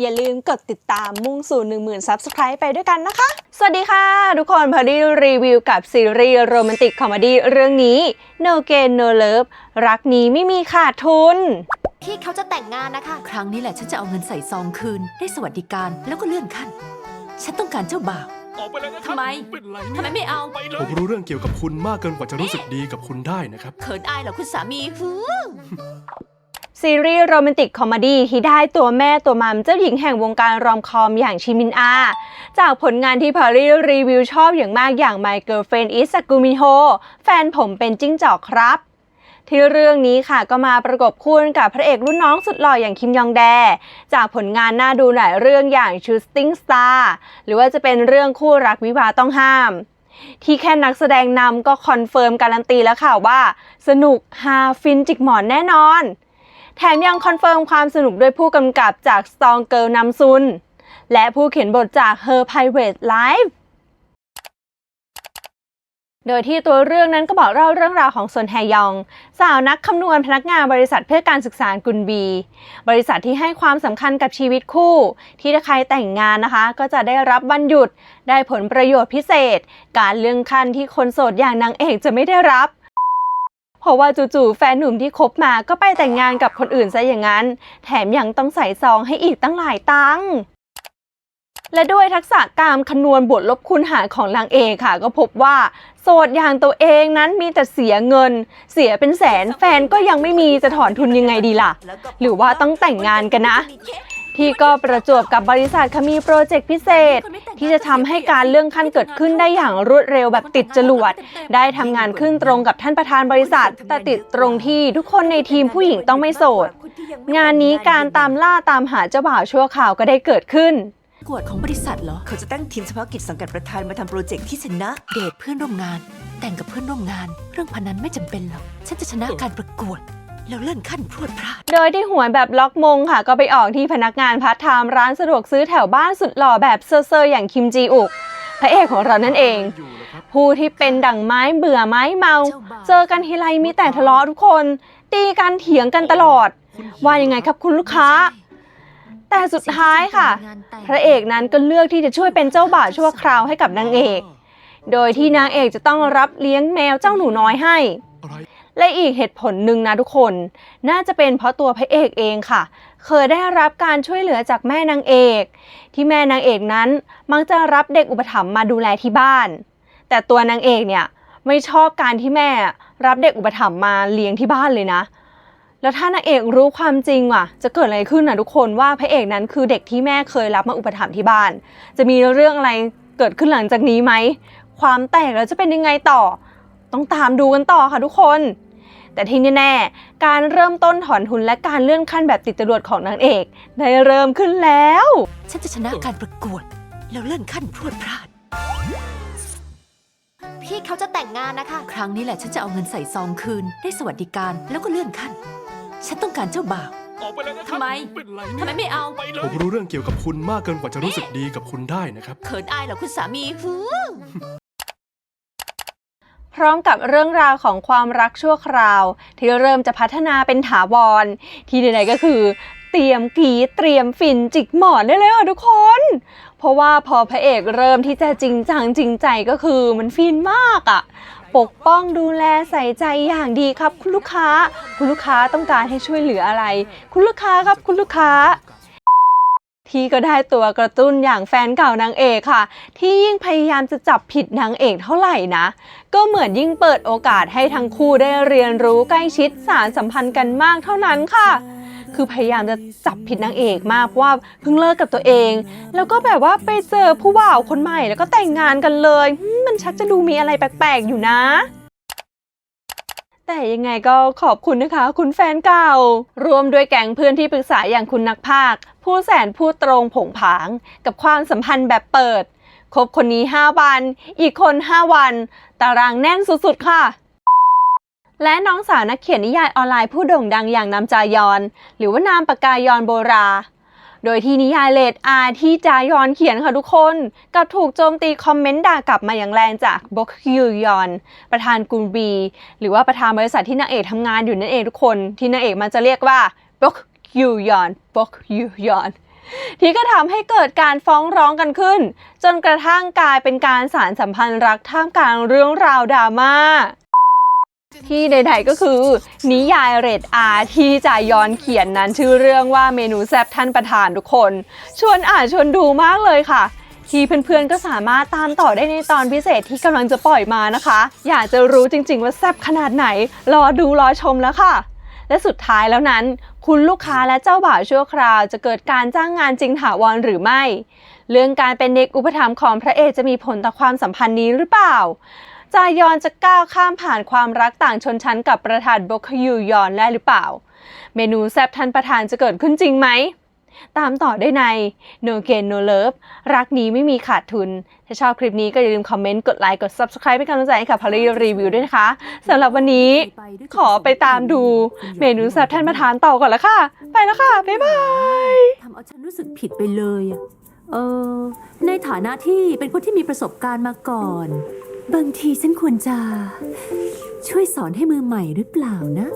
อย่าลืมกดติดตามมุ่งสู่ 10,000 Subscribe ไปด้วยกันนะคะ สวัสดีค่ะ ทุกคนพอดีรีวิวกับซีรีส์โรแมนติกคอมเมดี้เรื่องนี้ No Gain No Love รักนี้ไม่มีขาดทุน พี่เขาจะแต่งงานนะคะ ครั้งนี้แหละฉันจะเอาเงินใส่ซองคืน ได้สวัสดิการแล้วก็เลื่อนขั้น ฉันต้องการเจ้าบ่าว ออกไปเลยนะครับทำไม เป็นไรทำไมไม่เอา ไปเลผย มรู้เรื่องเกี่ยวกับคุณมากเกินกว่าจะรู้สึกดีกับคุณได้นะครับ เขินอายเหรอคุณสามีฮือ ซีรีส์โรแมนติกคอมดี้ที่ได้ตัวแม่ตัวมัมเจ้าหญิงแห่งวงการรอมคอมอย่างชิมินอา จากผลงานที่พารีรีวิวชอบอย่างมากอย่าง My Girlfriend is a g u m i h o แฟนผมเป็นจิ้งจอกครับที่เรื่องนี้ค่ะก็มาประกบคู่กับพระเอกรุ่นน้องสุดหล่ออย่างคิมยองแด จากผลงานน่าดูหลายเรื่องอย่าง Shooting Star หรือว่าจะเป็นเรื่องคู่รักวิวาต้องห้าม ที่แค่นักแสดงนำก็คอนเฟิร์มการันตีแล้วค่ะว่า สนุกฮาฟินจิกหมอนแน่นอน แถมยังคอนเฟิร์มความสนุกด้วยผู้กำกับจาก Strong Girl นำซุน และผู้เขียนบทจาก Her Private Life โดยที่ตัวเรื่องนั้นก็บอกเล่าเรื่องราวของซนแฮยอง สาวนักคำนวณพนักงานบริษัทเพื่อการศึกษากุนบี บริษัทที่ให้ความสำคัญกับชีวิตคู่ ที่ถ้าใครแต่งงานนะคะ ก็จะได้รับวันหยุด ได้ผลประโยชน์พิเศษ การเลื่อนขั้นที่คนโสดอย่างนางเอกจะไม่ได้รับ ราะว่าจู่ๆแฟนหนุ่มที่คบมาก็ไปแต่งงานกับคนอื่นซะอย่างนั้น แถมยังต้องใส่ซองให้อีกตั้งหลายตังค์และด้วยทักษะการคำนวณบวกลบคูณหารของนางเอกค่ะ ก็พบว่าโสดอย่างตัวเองนั้นมีแต่เสียเงิน เสียเป็นแสนแฟนก็ยังไม่มีจะถอนทุนยังไงดีล่ะ หรือว่าต้องแต่งงานกันนะ ที่ก็ประจวบกับบริษัทเขามีโปรเจกต์พิเศษ ที่จะทำให้การเลื่อนขั้นเกิดขึ้นได้อย่างรวดเร็วแบบติดจรวด ได้ทำงานขึ้นตรงกับท่านประธานบริษัท แต่ติดตรงที่ทุกคนในทีมผู้หญิงต้องไม่โสด งานนี้การตามล่าตามหาเจ้าบ่าวชั่วข่าวก็ได้เกิดขึ้นกวดของบริษัทเหรอ เขาจะตั้งทีมเฉพาะกิจสังกัดประธานมาทำโปรเจกต์ที่ชนะ เดทเพื่อนร่วมงาน แต่งกับเพื่อนร่วมงาน เรื่องพนันไม่จำเป็นหรอก ฉันจะชนะการประกวด แล้วเลื่อนขั้นพรวดพลาด โดยที่หวนแบบล็อกมงค่ะ ก็ไปออกที่พนักงานพาร์ทไทม์ร้านสะดวกซื้อแถวบ้านสุดหล่อแบบเซอร์ๆอย่างคิมจีอุกพระเอกของเรานั่นเองอยู่เหรอครับผู้ที่เป็นดั่งไม้เบื่อไม้เมา เจอกันทีไรมีแต่ทะเลาะทุกคน ตีกันเถียงกันตลอด ว่ายังไงครับคุณลูกค้า แต่สุดท้ายค่ะ พระเอกนั้นก็เลือกที่จะช่วยเป็นเจ้าบ่าวชั่วคราวให้กับนางเอก โดยที่นางเอกจะต้องรับเลี้ยงแมวเจ้าหนูน้อยให้อะไร และอีกเหตุผลหนึ่งนะทุกคน น่าจะเป็นเพราะตัวพระเอกเองค่ะ เคยได้รับการช่วยเหลือจากแม่นางเอก ที่แม่นางเอกนั้นมักจะรับเด็กอุปถัมภ์มาดูแลที่บ้าน แต่ตัวนางเอกเนี่ยไม่ชอบการที่แม่รับเด็กอุปถัมภ์มาเลี้ยงที่บ้านเลยนะ แล้วถ้านางเอกรู้ความจริงว่ะ จะเกิดอะไรขึ้นนะทุกคนว่าพระเอกนั้นคือเด็กที่แม่เคยรับมาอุปถัมภ์ที่บ้าน จะมีเรื่องอะไรเกิดขึ้นหลังจากนี้ไหม ความแตกแล้วจะเป็นยังไงต่อ ต้องตามดูกันต่อค่ะทุกคน แต่ที่แน่ๆ การเริ่มต้นถอนทุนและการเลื่อนขั้นแบบติดจรวดของนางเอก ได้เริ่มขึ้นแล้ว ฉันจะชนะการประกวด แล้วเลื่อนขั้นพรวดพลาด พี่เขาจะแต่งงานนะคะ ครั้งนี้แหละฉันจะเอาเงินใส่ซองคืน ได้สวัสดิการแล้วก็เลื่อนขั้น ฉันต้องการเจ้าบ่าว ออกไปเลยนะครับทำไม เป็นไรทำไมไม่เอา ไปเลผย มรู้เรื่องเกี่ยวกับคุณมากเกินกว่าจะรู้สึกดีกับคุณได้นะครับ เขินอายเหรอคุณสามีฮือ พร้อมกับเรื่องราวของความรักชั่วคราว ที่เริ่มจะพัฒนาเป็นถาวร ที่ใดๆก็คือ เตรียมกีเตรียมฟินจิกหมอนได้เลยค่ะทุกคน เพราะว่าพอพระเอกเริ่มที่จะจริงจังจริงใจก็คือมันฟินมากอะปกป้องดูแลใส่ใจอย่างดีครับ คุณลูกค้า คุณลูกค้าต้องการให้ช่วยเหลืออะไร คุณลูกค้าครับคุณลูกค้า ที่ก็ได้ตัวกระตุ้นอย่างแฟนเก่านางเอกค่ะ ที่ยิ่งพยายามจะจับผิดนางเอกเท่าไหร่นะ ก็เหมือนยิ่งเปิดโอกาสให้ทั้งคู่ได้เรียนรู้ใกล้ชิดสารสัมพันธ์กันมากเท่านั้นค่ะ คือพยายามจะจับผิดนางเอกมากว่าเพิ่งเลิกกับตัวเอง แล้วก็แบบว่าไปเจอผู้บ่าวคนใหม่แล้วก็แต่งงานกันเลย มันชักจะดูมีอะไรแปลกๆอยู่นะ แต่ยังไงก็ขอบคุณนะคะ คุณแฟนเก่า รวมด้วยแก๊งเพื่อนที่ปรึกษาอย่างคุณนักภาค ผู้แสนผู้ตรงผงผาง กับความสัมพันธ์แบบเปิด คบคนนี้ 5 วัน อีกคน 5 วัน ตารางแน่นสุดๆค่ะ และน้องสาวนักเขียนนิยายออนไลน์ผู้โด่งดังอย่างนามจายอน หรือว่านามปากกายอนโบรา โดยที่นิยายเลดอาที่จายอนเขียนค่ะทุกคน กับถูกโจมตีคอมเมนต์ด่ากลับมาอย่างแรงจากบกยูยอน ประธานกุนบี หรือว่าประธานบริษัทที่นางเอกทำงานอยู่นั่นเองทุกคน ที่นางเอกมันจะเรียกว่าบกยูยอนบกยูยอนที่ก็ทำให้เกิดการฟ้องร้องกันขึ้น จนกระทั่งกลายเป็นการสารสัมพันธ์รักท่ามกลางเรื่องราวดราม่า ที่ใดๆก็คือ นิยายเรดอาที่จายอนเขียนนั้นชื่อเรื่องว่าเมนูแซบท่านประธานทุกคน ชวนอ่านชวนดูมากเลยค่ะ ที่เพื่อนๆก็สามารถตามต่อได้ในตอนพิเศษที่กำลังจะปล่อยมานะคะ อยากจะรู้จริงๆว่าแซบขนาดไหน รอดูรอชมแล้วค่ะ และสุดท้ายแล้วนั้น คุณลูกค้าและเจ้าบ่าวชั่วคราว จะเกิดการจ้างงานจริงถาวรหรือไม่ เรื่องการเป็นเด็กอุปถัมภ์ของพระเอกจะมีผลต่อความสัมพันธ์นี้หรือเปล่า จายอนจะก้าวข้ามผ่านความรักต่างชนชั้นกับประธานบกฮยูยอนได้หรือเปล่า เมนูแซบทันประธานจะเกิดขึ้นจริงไหม ตามต่อได้ใน No Gain No Love รักนี้ไม่มีขาดทุน ถ้าชอบคลิปนี้ก็อย่าลืมคอมเมนต์ กดไลค์ กด Subscribe เป็นกำลังใจให้กับพารีรีวิวด้วยนะคะสำหรับวันนี้ขอไปตามดูเมนูแซบท่านประธานต่อก่อนละค่ะ ไปแล้วค่ะ บ๊ายบายทำเอาฉันรู้สึกผิดไปเลยเออในฐานะที่เป็นคนที่มีประสบการณ์มาก่อน บางทีฉันควรจะ ช่วยสอนให้มือใหม่หรือเปล่านะ